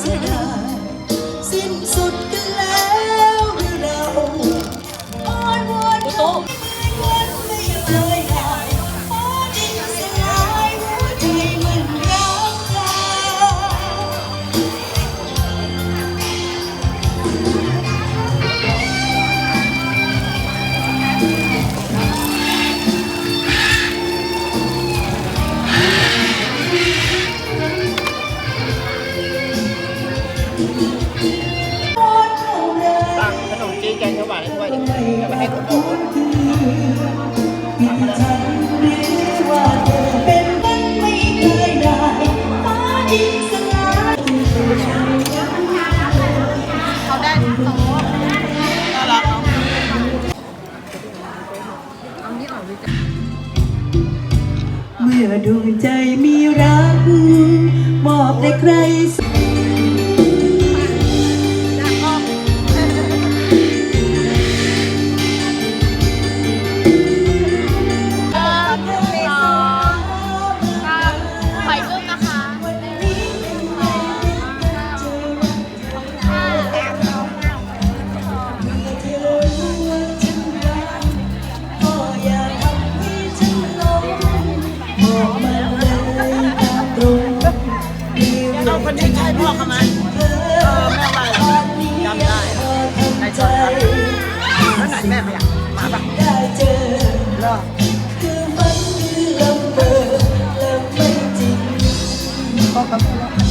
เสียดายสิ้นสุดกันแล้วหรือเราอ้อนวอน เมื่อดวงใจมีรักมอบให้ใคร เอาคนนี้ใช่พ่อเขาไหมเอเออแม่ว่าจำได้พอทำใจแล้วไหนแม่เขาอยากมาปะเจอเหรอคือมันคือลำเบอร์และไม่จริงพ่อกับแม่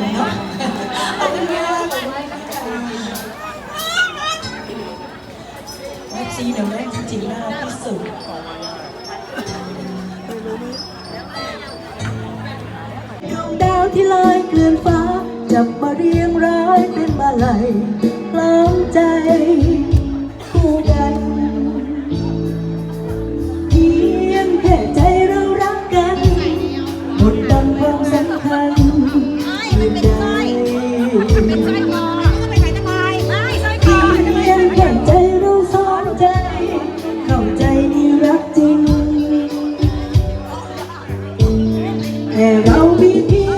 กไม่มาหรอกเนาะขอบคุณค่ะแม็กซี่เดี๋ยวแม่จริงๆน่ารักที่สุดดวงดาวที่ลอยเกลื่อนฟ้า จับมาเรียงร้ายเป็นมาลัยกล้อมใจ เรามีเพียง